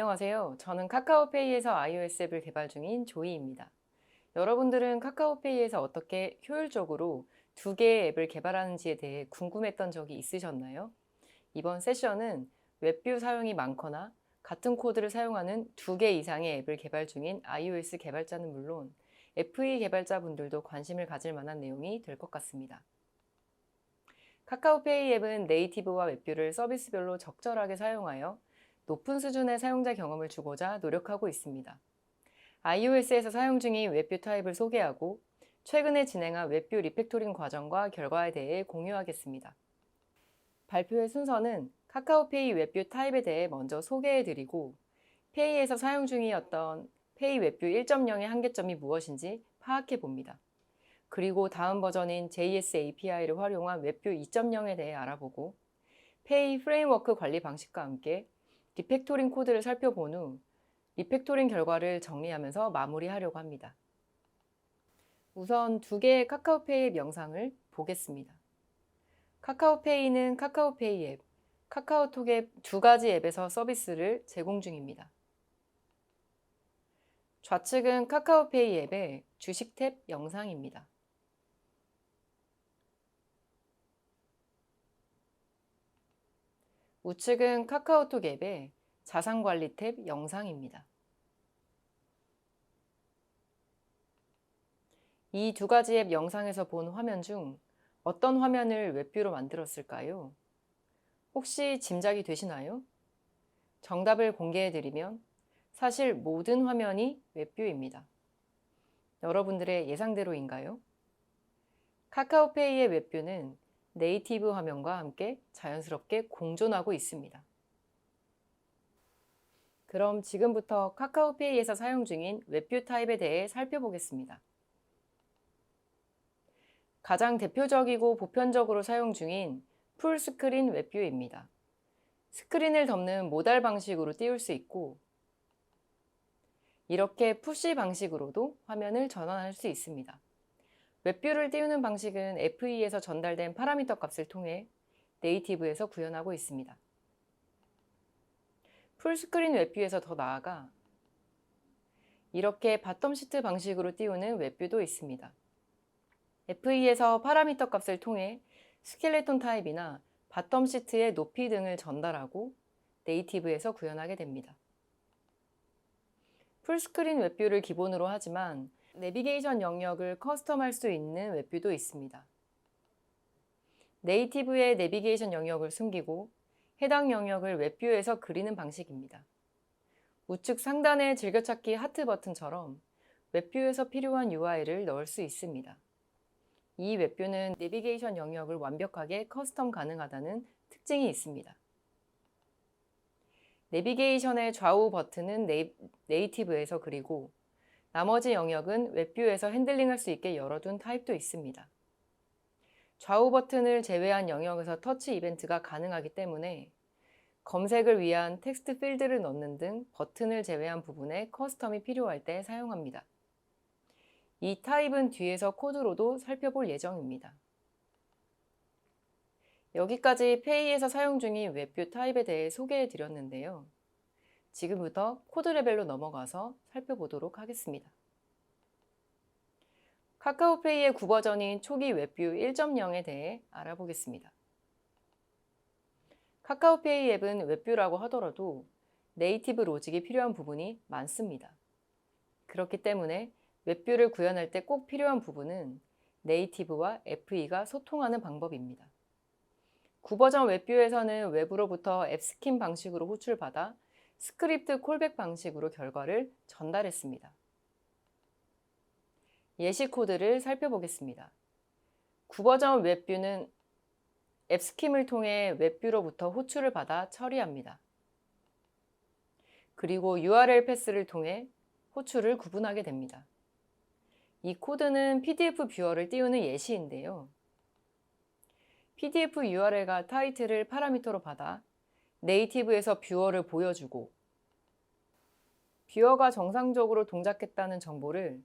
안녕하세요. 저는 카카오페이에서 iOS 앱을 개발 중인 조이입니다. 여러분들은 카카오페이에서 어떻게 효율적으로 두 개의 앱을 개발하는지에 대해 궁금했던 적이 있으셨나요? 이번 세션은 웹뷰 사용이 많거나 같은 코드를 사용하는 두 개 이상의 앱을 개발 중인 iOS 개발자는 물론 FE 개발자분들도 관심을 가질 만한 내용이 될 것 같습니다. 카카오페이 앱은 네이티브와 웹뷰를 서비스별로 적절하게 사용하여 높은 수준의 사용자 경험을 주고자 노력하고 있습니다. iOS에서 사용 중인 웹뷰 타입을 소개하고 최근에 진행한 웹뷰 리팩토링 과정과 결과에 대해 공유하겠습니다. 발표의 순서는 카카오페이 웹뷰 타입에 대해 먼저 소개해드리고 페이에서 사용 중이었던 페이 웹뷰 1.0의 한계점이 무엇인지 파악해 봅니다. 그리고 다음 버전인 JS API를 활용한 웹뷰 2.0에 대해 알아보고 페이 프레임워크 관리 방식과 함께 리팩토링 코드를 살펴본 후 리팩토링 결과를 정리하면서 마무리하려고 합니다. 우선 두 개의 카카오페이 앱 영상을 보겠습니다. 카카오페이는 카카오페이 앱, 카카오톡 앱 두 가지 앱에서 서비스를 제공 중입니다. 좌측은 카카오페이 앱의 주식 탭 영상입니다. 우측은 카카오톡 앱의 자산관리 탭 영상입니다. 이 두 가지 앱 영상에서 본 화면 중 어떤 화면을 웹뷰로 만들었을까요? 혹시 짐작이 되시나요? 정답을 공개해드리면 사실 모든 화면이 웹뷰입니다. 여러분들의 예상대로인가요? 카카오페이의 웹뷰는 네이티브 화면과 함께 자연스럽게 공존하고 있습니다. 그럼 지금부터 카카오페이에서 사용 중인 웹뷰 타입에 대해 살펴보겠습니다. 가장 대표적이고 보편적으로 사용 중인 풀스크린 웹뷰입니다. 스크린을 덮는 모달 방식으로 띄울 수 있고 이렇게 푸시 방식으로도 화면을 전환할 수 있습니다. 웹뷰를 띄우는 방식은 FE에서 전달된 파라미터 값을 통해 네이티브에서 구현하고 있습니다. 풀스크린 웹뷰에서 더 나아가 이렇게 바텀 시트 방식으로 띄우는 웹뷰도 있습니다. FE에서 파라미터 값을 통해 스켈레톤 타입이나 바텀 시트의 높이 등을 전달하고 네이티브에서 구현하게 됩니다. 풀스크린 웹뷰를 기본으로 하지만 내비게이션 영역을 커스텀할 수 있는 웹뷰도 있습니다. 네이티브의 내비게이션 영역을 숨기고 해당 영역을 웹뷰에서 그리는 방식입니다. 우측 상단의 즐겨찾기 하트 버튼처럼 웹뷰에서 필요한 UI를 넣을 수 있습니다. 이 웹뷰는 내비게이션 영역을 완벽하게 커스텀 가능하다는 특징이 있습니다. 내비게이션의 좌우 버튼은 네이, 네이티브에서 그리고 나머지 영역은 웹뷰에서 핸들링할 수 있게 열어둔 타입도 있습니다. 좌우 버튼을 제외한 영역에서 터치 이벤트가 가능하기 때문에 검색을 위한 텍스트 필드를 넣는 등 버튼을 제외한 부분에 커스텀이 필요할 때 사용합니다. 이 타입은 뒤에서 코드로도 살펴볼 예정입니다. 여기까지 페이에서 사용 중인 웹뷰 타입에 대해 소개해 드렸는데요. 지금부터 코드 레벨로 넘어가서 살펴보도록 하겠습니다. 카카오페이의 구버전인 초기 웹뷰 1.0에 대해 알아보겠습니다. 카카오페이 앱은 웹뷰라고 하더라도 네이티브 로직이 필요한 부분이 많습니다. 그렇기 때문에 웹뷰를 구현할 때 꼭 필요한 부분은 네이티브와 FE가 소통하는 방법입니다. 구버전 웹뷰에서는 웹으로부터 앱스킨 방식으로 호출받아 스크립트 콜백 방식으로 결과를 전달했습니다. 예시 코드를 살펴보겠습니다. 구버전 웹뷰는 앱스킴을 통해 웹뷰로부터 호출을 받아 처리합니다. 그리고 URL 패스를 통해 호출을 구분하게 됩니다. 이 코드는 PDF 뷰어를 띄우는 예시인데요. PDF URL과 타이틀을 파라미터로 받아 네이티브에서 뷰어를 보여주고 뷰어가 정상적으로 동작했다는 정보를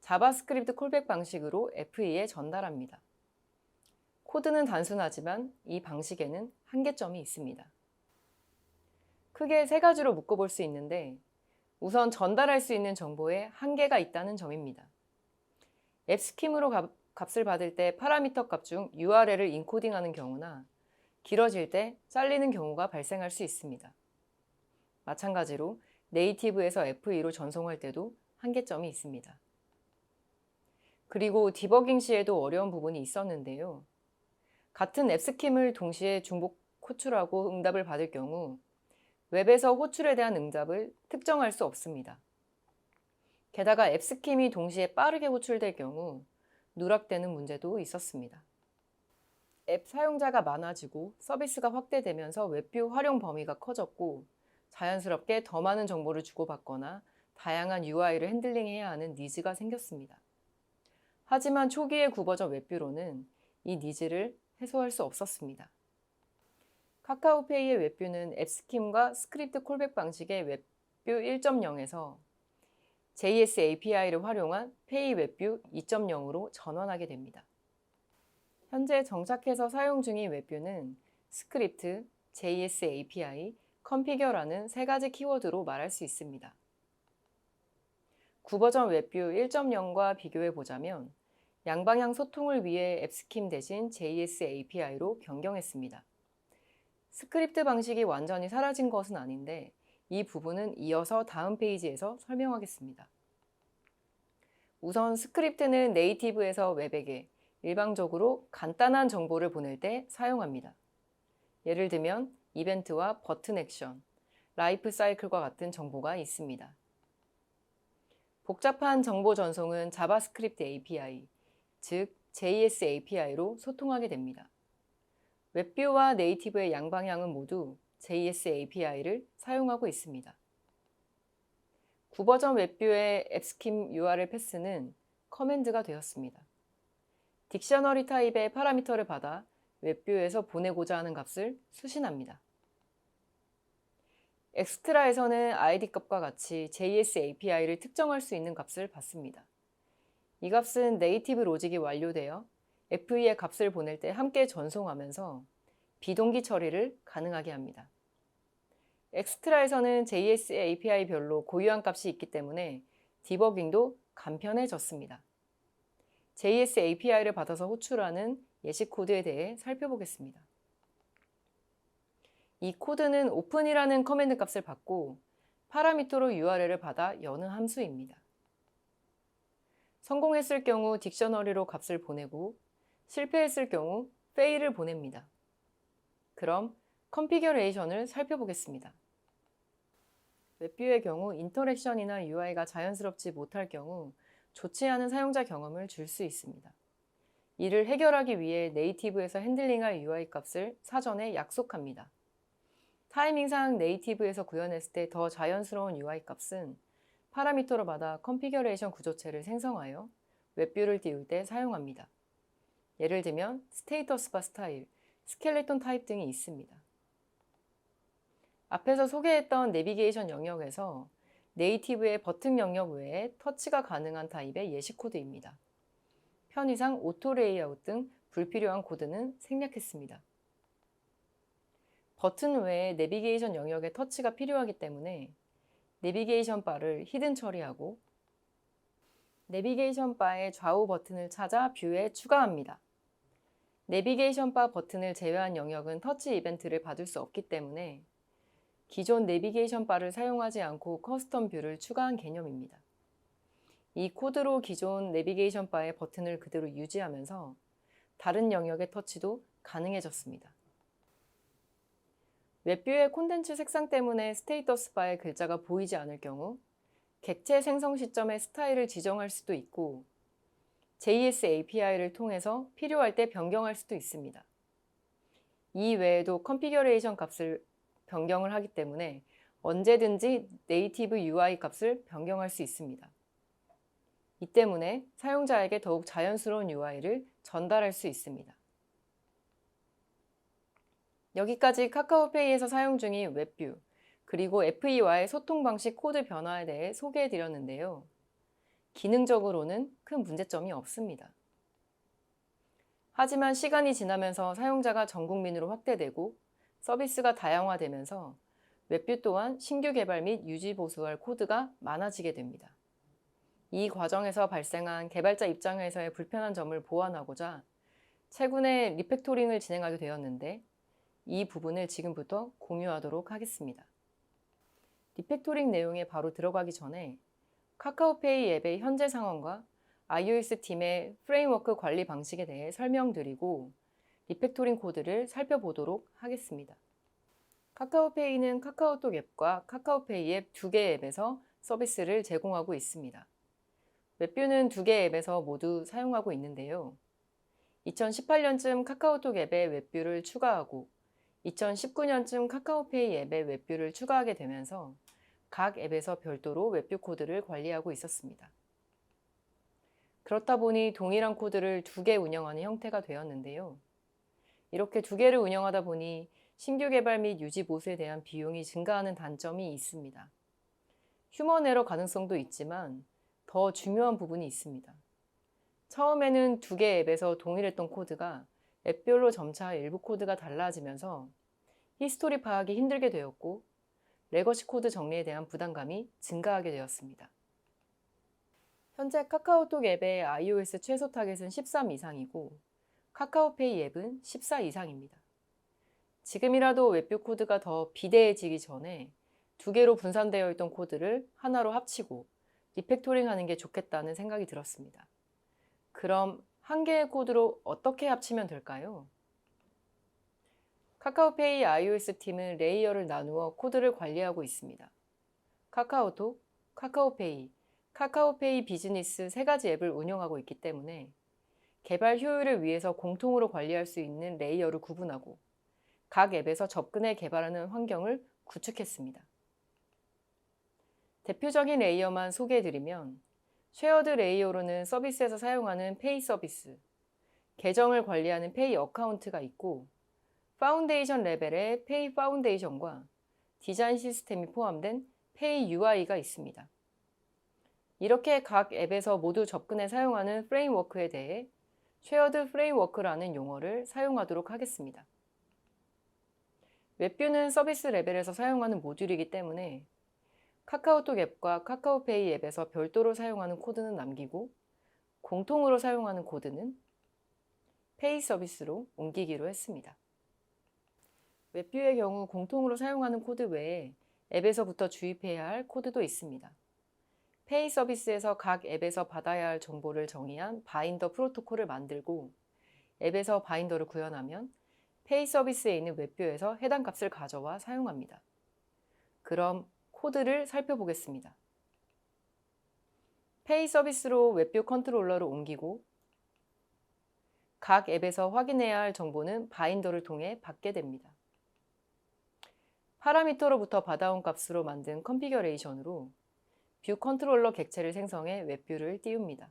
자바스크립트 콜백 방식으로 FE에 전달합니다. 코드는 단순하지만 이 방식에는 한계점이 있습니다. 크게 세 가지로 묶어볼 수 있는데 우선 전달할 수 있는 정보에 한계가 있다는 점입니다. 앱 스킴으로 값, 값을 받을 때 파라미터 값 중 URL을 인코딩하는 경우나 길어질 때 잘리는 경우가 발생할 수 있습니다. 마찬가지로 네이티브에서 F2로 전송할 때도 한계점이 있습니다. 그리고 디버깅 시에도 어려운 부분이 있었는데요. 같은 앱 스킴을 동시에 중복 호출하고 응답을 받을 경우 웹에서 호출에 대한 응답을 특정할 수 없습니다. 게다가 앱 스킴이 동시에 빠르게 호출될 경우 누락되는 문제도 있었습니다. 앱 사용자가 많아지고 서비스가 확대되면서 웹뷰 활용 범위가 커졌고 자연스럽게 더 많은 정보를 주고받거나 다양한 UI를 핸들링해야 하는 니즈가 생겼습니다. 하지만 초기의 구버전 웹뷰로는 이 니즈를 해소할 수 없었습니다. 카카오페이의 웹뷰는 앱스킴과 스크립트 콜백 방식의 웹뷰 1.0에서 JS API를 활용한 페이 웹뷰 2.0으로 전환하게 됩니다. 현재 정착해서 사용 중인 웹뷰는 스크립트, JS API, 컨피겨라는 세 가지 키워드로 말할 수 있습니다. 구버전 웹뷰 1.0과 비교해 보자면 양방향 소통을 위해 앱스킴 대신 JS API로 변경했습니다. 스크립트 방식이 완전히 사라진 것은 아닌데 이 부분은 이어서 다음 페이지에서 설명하겠습니다. 우선 스크립트는 네이티브에서 웹에게 일방적으로 간단한 정보를 보낼 때 사용합니다. 예를 들면 이벤트와 버튼 액션, 라이프 사이클과 같은 정보가 있습니다. 복잡한 정보 전송은 자바스크립트 API, 즉 JS API로 소통하게 됩니다. 웹뷰와 네이티브의 양방향은 모두 JS API를 사용하고 있습니다. 구버전 웹뷰의 앱스킴 URL 패스는 커맨드가 되었습니다. 딕셔너리 타입의 파라미터를 받아 웹뷰에서 보내고자 하는 값을 수신합니다. 엑스트라에서는 id 값과 같이 JS API를 특정할 수 있는 값을 받습니다. 이 값은 네이티브 로직이 완료되어 FE의 값을 보낼 때 함께 전송하면서 비동기 처리를 가능하게 합니다. 엑스트라에서는 JS API별로 고유한 값이 있기 때문에 디버깅도 간편해졌습니다. JS API를 받아서 호출하는 예시 코드에 대해 살펴보겠습니다. 이 코드는 오픈이라는 커맨드 값을 받고 파라미터로 URL을 받아 여는 함수입니다. 성공했을 경우 딕셔너리로 값을 보내고 실패했을 경우 fail을 보냅니다. 그럼 컨피겨레이션을 살펴보겠습니다. 웹뷰의 경우 인터랙션이나 UI가 자연스럽지 못할 경우 좋지 않은 사용자 경험을 줄 수 있습니다. 이를 해결하기 위해 네이티브에서 핸들링할 UI 값을 사전에 약속합니다. 타이밍상 네이티브에서 구현했을 때 더 자연스러운 UI 값은 파라미터로 받아 컨피겨레이션 구조체를 생성하여 웹뷰를 띄울 때 사용합니다. 예를 들면 스테이터스 바 스타일, 스켈레톤 타입 등이 있습니다. 앞에서 소개했던 내비게이션 영역에서 네이티브의 버튼 영역 외에 터치가 가능한 타입의 예시 코드입니다. 편의상 오토 레이아웃 등 불필요한 코드는 생략했습니다. 버튼 외에 내비게이션 영역에 터치가 필요하기 때문에 내비게이션 바를 히든 처리하고 내비게이션 바의 좌우 버튼을 찾아 뷰에 추가합니다. 내비게이션 바 버튼을 제외한 영역은 터치 이벤트를 받을 수 없기 때문에 기존 내비게이션 바를 사용하지 않고 커스텀 뷰를 추가한 개념입니다. 이 코드로 기존 내비게이션 바의 버튼을 그대로 유지하면서 다른 영역의 터치도 가능해졌습니다. 웹뷰의 콘텐츠 색상 때문에 스테이터스 바의 글자가 보이지 않을 경우 객체 생성 시점의 스타일을 지정할 수도 있고 JS API를 통해서 필요할 때 변경할 수도 있습니다. 이 외에도 컨피겨레이션 값을 변경을 하기 때문에 언제든지 네이티브 UI 값을 변경할 수 있습니다. 이 때문에 사용자에게 더욱 자연스러운 UI를 전달할 수 있습니다. 여기까지 카카오페이에서 사용 중인 웹뷰, 그리고 FE와의 소통 방식 코드 변화에 대해 소개해 드렸는데요. 기능적으로는 큰 문제점이 없습니다. 하지만 시간이 지나면서 사용자가 전 국민으로 확대되고 서비스가 다양화되면서 웹뷰 또한 신규 개발 및 유지 보수할 코드가 많아지게 됩니다. 이 과정에서 발생한 개발자 입장에서의 불편한 점을 보완하고자 최근에 리팩토링을 진행하게 되었는데 이 부분을 지금부터 공유하도록 하겠습니다. 리팩토링 내용에 바로 들어가기 전에 카카오페이 앱의 현재 상황과 iOS 팀의 프레임워크 관리 방식에 대해 설명드리고 리팩토링 코드를 살펴보도록 하겠습니다. 카카오페이는 카카오톡 앱과 카카오페이 앱 두 개 앱에서 서비스를 제공하고 있습니다. 웹뷰는 두 개 앱에서 모두 사용하고 있는데요. 2018년쯤 카카오톡 앱에 웹뷰를 추가하고 2019년쯤 카카오페이 앱에 웹뷰를 추가하게 되면서 각 앱에서 별도로 웹뷰 코드를 관리하고 있었습니다. 그렇다 보니 동일한 코드를 두 개 운영하는 형태가 되었는데요. 이렇게 두 개를 운영하다 보니 신규 개발 및 유지 보수에 대한 비용이 증가하는 단점이 있습니다. 휴먼 에러 가능성도 있지만 더 중요한 부분이 있습니다. 처음에는 두 개 앱에서 동일했던 코드가 앱별로 점차 일부 코드가 달라지면서 히스토리 파악이 힘들게 되었고 레거시 코드 정리에 대한 부담감이 증가하게 되었습니다. 현재 카카오톡 앱의 iOS 최소 타겟은 13 이상이고 카카오페이 앱은 14 이상입니다. 지금이라도 웹뷰 코드가 더 비대해지기 전에 두 개로 분산되어 있던 코드를 하나로 합치고 리팩토링 하는 게 좋겠다는 생각이 들었습니다. 그럼 한 개의 코드로 어떻게 합치면 될까요? 카카오페이 iOS 팀은 레이어를 나누어 코드를 관리하고 있습니다. 카카오톡, 카카오페이, 카카오페이 비즈니스 세 가지 앱을 운영하고 있기 때문에 개발 효율을 위해서 공통으로 관리할 수 있는 레이어를 구분하고 각 앱에서 접근해 개발하는 환경을 구축했습니다. 대표적인 레이어만 소개해드리면 쉐어드 레이어로는 서비스에서 사용하는 페이 서비스, 계정을 관리하는 페이 어카운트가 있고 파운데이션 레벨의 페이 파운데이션과 디자인 시스템이 포함된 페이 UI가 있습니다. 이렇게 각 앱에서 모두 접근해 사용하는 프레임워크에 대해 쉐어드 프레임워크라는 용어를 사용하도록 하겠습니다. 웹뷰는 서비스 레벨에서 사용하는 모듈이기 때문에 카카오톡 앱과 카카오페이 앱에서 별도로 사용하는 코드는 남기고 공통으로 사용하는 코드는 페이 서비스로 옮기기로 했습니다. 웹뷰의 경우 공통으로 사용하는 코드 외에 앱에서부터 주입해야 할 코드도 있습니다. 페이 서비스에서 각 앱에서 받아야 할 정보를 정의한 바인더 프로토콜을 만들고 앱에서 바인더를 구현하면 페이 서비스에 있는 웹뷰에서 해당 값을 가져와 사용합니다. 그럼 코드를 살펴보겠습니다. 페이 서비스로 웹뷰 컨트롤러를 옮기고 각 앱에서 확인해야 할 정보는 바인더를 통해 받게 됩니다. 파라미터로부터 받아온 값으로 만든 컨피겨레이션으로 뷰 컨트롤러 객체를 생성해 웹뷰를 띄웁니다.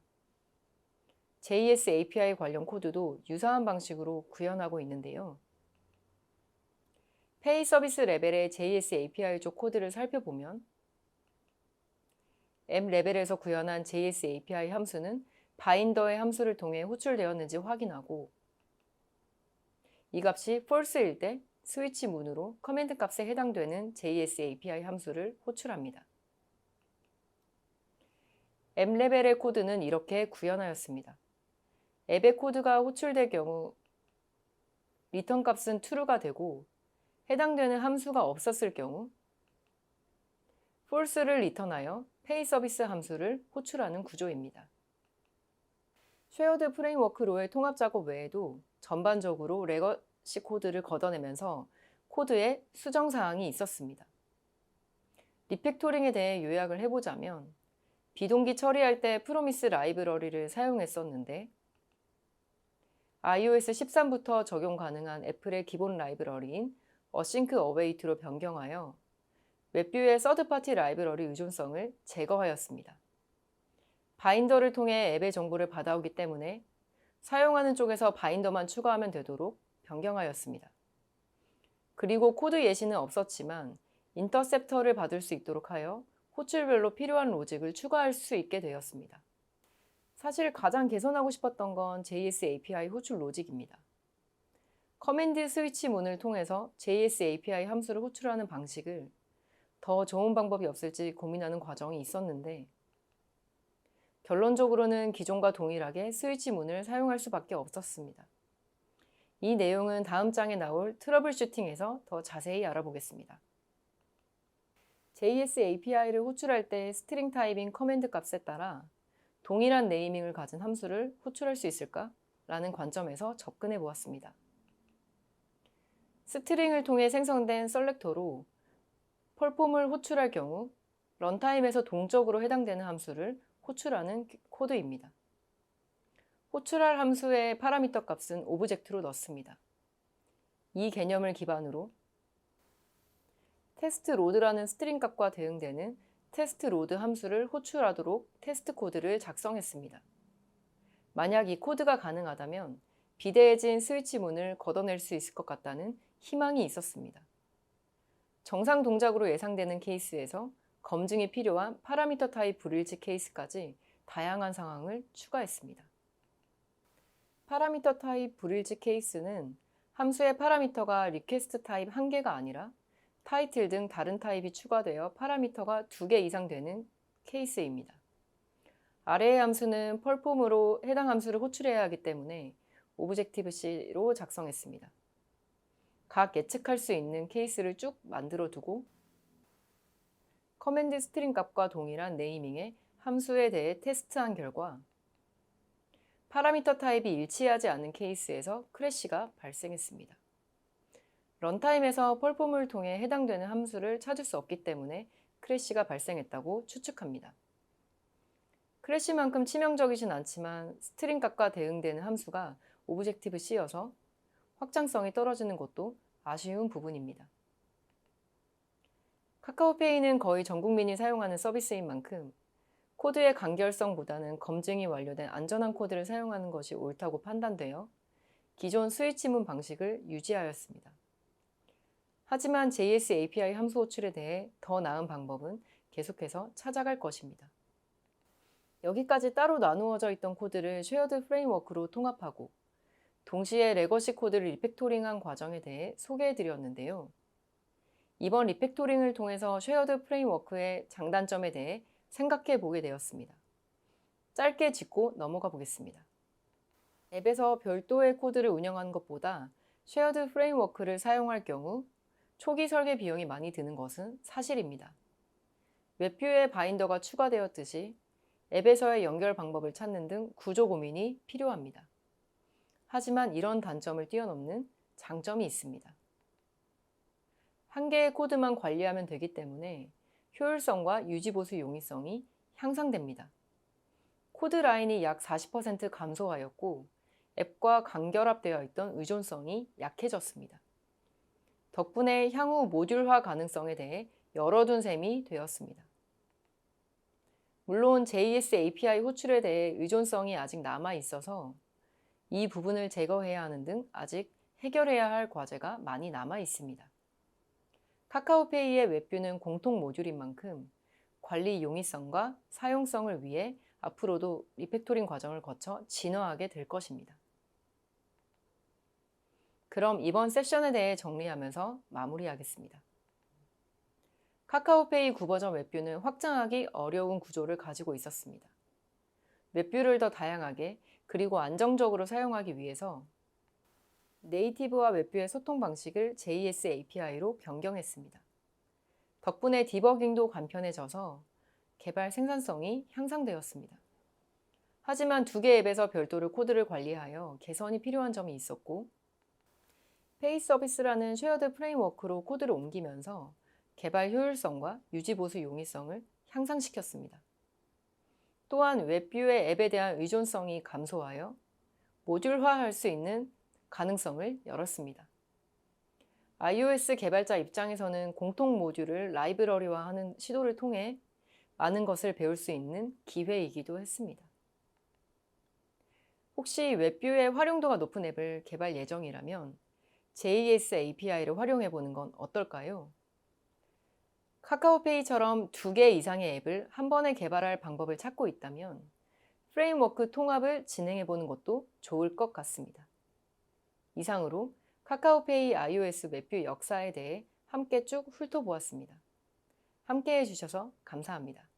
JS API 관련 코드도 유사한 방식으로 구현하고 있는데요. 페이 서비스 레벨의 JS API 쪽 코드를 살펴보면 M 레벨에서 구현한 JS API 함수는 바인더의 함수를 통해 호출되었는지 확인하고 이 값이 false일 때 스위치 문으로 커맨드 값에 해당되는 JS API 함수를 호출합니다. M 레벨의 코드는 이렇게 구현하였습니다. 앱의 코드가 호출될 경우 리턴 값은 true가 되고 해당되는 함수가 없었을 경우 false를 리턴하여 pay 서비스 함수를 호출하는 구조입니다. 쉐어드 프레임워크로의 통합 작업 외에도 전반적으로 레거시 코드를 걷어내면서 코드에 수정 사항이 있었습니다. 리팩토링에 대해 요약을 해보자면 비동기 처리할 때 프로미스 라이브러리를 사용했었는데 iOS 13부터 적용 가능한 애플의 기본 라이브러리인 어싱크 어웨이트로 변경하여 웹뷰의 서드파티 라이브러리 의존성을 제거하였습니다. 바인더를 통해 앱의 정보를 받아오기 때문에 사용하는 쪽에서 바인더만 추가하면 되도록 변경하였습니다. 그리고 코드 예시는 없었지만 인터셉터를 받을 수 있도록 하여 호출별로 필요한 로직을 추가할 수 있게 되었습니다. 사실 가장 개선하고 싶었던 건 JS API 호출 로직입니다. 커맨드 스위치 문을 통해서 JS API 함수를 호출하는 방식을 더 좋은 방법이 없을지 고민하는 과정이 있었는데 결론적으로는 기존과 동일하게 스위치 문을 사용할 수밖에 없었습니다. 이 내용은 다음 장에 나올 트러블 슈팅에서 더 자세히 알아보겠습니다. JS API를 호출할 때 스트링 타입인 커맨드 값에 따라 동일한 네이밍을 가진 함수를 호출할 수 있을까? 라는 관점에서 접근해 보았습니다. 스트링을 통해 생성된 셀렉터로 펄폼을 호출할 경우 런타임에서 동적으로 해당되는 함수를 호출하는 코드입니다. 호출할 함수의 파라미터 값은 오브젝트로 넣습니다. 이 개념을 기반으로 테스트 로드라는 스트링 값과 대응되는 테스트 로드 함수를 호출하도록 테스트 코드를 작성했습니다. 만약 이 코드가 가능하다면 비대해진 스위치 문을 걷어낼 수 있을 것 같다는 희망이 있었습니다. 정상 동작으로 예상되는 케이스에서 검증이 필요한 파라미터 타입 불일치 케이스까지 다양한 상황을 추가했습니다. 파라미터 타입 불일치 케이스는 함수의 파라미터가 리퀘스트 타입 한 개가 아니라 타이틀 등 다른 타입이 추가되어 파라미터가 두개 이상 되는 케이스입니다. 아래의 함수는 펄폼으로 해당 함수를 호출해야 하기 때문에 오브젝티브-C로 작성했습니다. 각 예측할 수 있는 케이스를 쭉 만들어 두고 커맨드 스트링 값과 동일한 네이밍의 함수에 대해 테스트한 결과 파라미터 타입이 일치하지 않는 케이스에서 크래시가 발생했습니다. 런타임에서 펄폼을 통해 해당되는 함수를 찾을 수 없기 때문에 크래시가 발생했다고 추측합니다. 크래시만큼 치명적이진 않지만 스트링 값과 대응되는 함수가 오브젝티브 C여서 확장성이 떨어지는 것도 아쉬운 부분입니다. 카카오페이는 거의 전 국민이 사용하는 서비스인 만큼 코드의 간결성보다는 검증이 완료된 안전한 코드를 사용하는 것이 옳다고 판단되어 기존 스위치문 방식을 유지하였습니다. 하지만 JS API 함수 호출에 대해 더 나은 방법은 계속해서 찾아갈 것입니다. 여기까지 따로 나누어져 있던 코드를 쉐어드 프레임워크로 통합하고 동시에 레거시 코드를 리팩토링한 과정에 대해 소개해 드렸는데요. 이번 리팩토링을 통해서 쉐어드 프레임워크의 장단점에 대해 생각해 보게 되었습니다. 짧게 짚고 넘어가 보겠습니다. 앱에서 별도의 코드를 운영하는 것보다 쉐어드 프레임워크를 사용할 경우 초기 설계 비용이 많이 드는 것은 사실입니다. 웹뷰에 바인더가 추가되었듯이 앱에서의 연결 방법을 찾는 등 구조 고민이 필요합니다. 하지만 이런 단점을 뛰어넘는 장점이 있습니다. 한 개의 코드만 관리하면 되기 때문에 효율성과 유지보수 용이성이 향상됩니다. 코드 라인이 약 40% 감소하였고 앱과 간결합되어 있던 의존성이 약해졌습니다. 덕분에 향후 모듈화 가능성에 대해 열어둔 셈이 되었습니다. 물론 JS API 호출에 대해 의존성이 아직 남아 있어서 이 부분을 제거해야 하는 등 아직 해결해야 할 과제가 많이 남아 있습니다. 카카오페이의 웹뷰는 공통 모듈인 만큼 관리 용이성과 사용성을 위해 앞으로도 리팩토링 과정을 거쳐 진화하게 될 것입니다. 그럼 이번 세션에 대해 정리하면서 마무리하겠습니다. 카카오페이 9버전 웹뷰는 확장하기 어려운 구조를 가지고 있었습니다. 웹뷰를 더 다양하게 그리고 안정적으로 사용하기 위해서 네이티브와 웹뷰의 소통 방식을 JS API로 변경했습니다. 덕분에 디버깅도 간편해져서 개발 생산성이 향상되었습니다. 하지만 두 개 앱에서 별도로 코드를 관리하여 개선이 필요한 점이 있었고 페이 서비스라는 쉐어드 프레임워크로 코드를 옮기면서 개발 효율성과 유지 보수 용이성을 향상시켰습니다. 또한 웹뷰의 앱에 대한 의존성이 감소하여 모듈화할 수 있는 가능성을 열었습니다. iOS 개발자 입장에서는 공통 모듈을 라이브러리화하는 시도를 통해 많은 것을 배울 수 있는 기회이기도 했습니다. 혹시 웹뷰의 활용도가 높은 앱을 개발 예정이라면 JS API를 활용해 보는 건 어떨까요? 카카오페이처럼 두 개 이상의 앱을 한 번에 개발할 방법을 찾고 있다면 프레임워크 통합을 진행해 보는 것도 좋을 것 같습니다. 이상으로 카카오페이 iOS 웹뷰 역사에 대해 함께 쭉 훑어보았습니다. 함께 해주셔서 감사합니다.